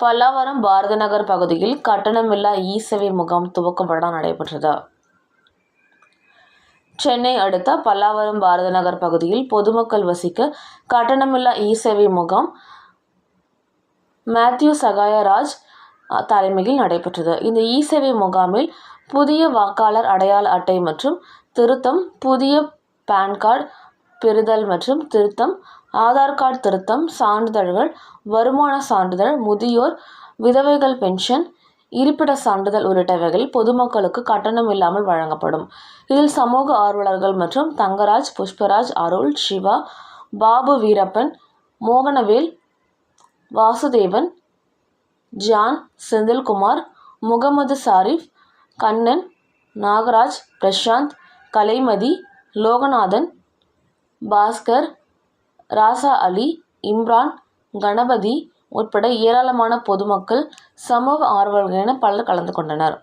பல்லாவரம் பாரத நகர் பகுதியில் கட்டணமில்லா இ சேவை முகாம் துவக்க விழா நடைபெற்றது. சென்னை அடுத்த பல்லாவரம் பாரத நகர் பகுதியில் பொதுமக்கள் வசிக்க கட்டணமில்லா இ சேவை முகாம் மேத்யூ சகாயராஜ் தலைமையில் நடைபெற்றது. இந்த இ சேவை முகாமில் புதிய வாக்காளர் அடையாள அட்டை மற்றும் திருத்தம் புதிய பான் கார்டு பெறுதல் மற்றும் திருத்தம் ஆதார் கார்டு திருத்தம் சான்றிதழ்கள் வருமான சான்றிதழ் முதியோர் விதவைகள் பென்ஷன் இருப்பிட சான்றிதழ் உள்ளிட்டவைகள் பொதுமக்களுக்கு கட்டணம் இல்லாமல் வழங்கப்படும். இதில் சமூக ஆர்வலர்கள் மற்றும் தங்கராஜ் புஷ்பராஜ் அருள் சிவா பாபு வீரப்பன் மோகனவேல் வாசுதேவன் ஜான் செந்தில்குமார் முகமது சாரிஃப் கண்ணன் நாகராஜ் பிரசாந்த் கலைமதி லோகநாதன் பாஸ்கர் ராசா அலி இம்ரான் கணபதி உட்பட ஏராளமான பொதுமக்கள் சமூக ஆர்வலர்கள் என பலர் கலந்து கொண்டனர்.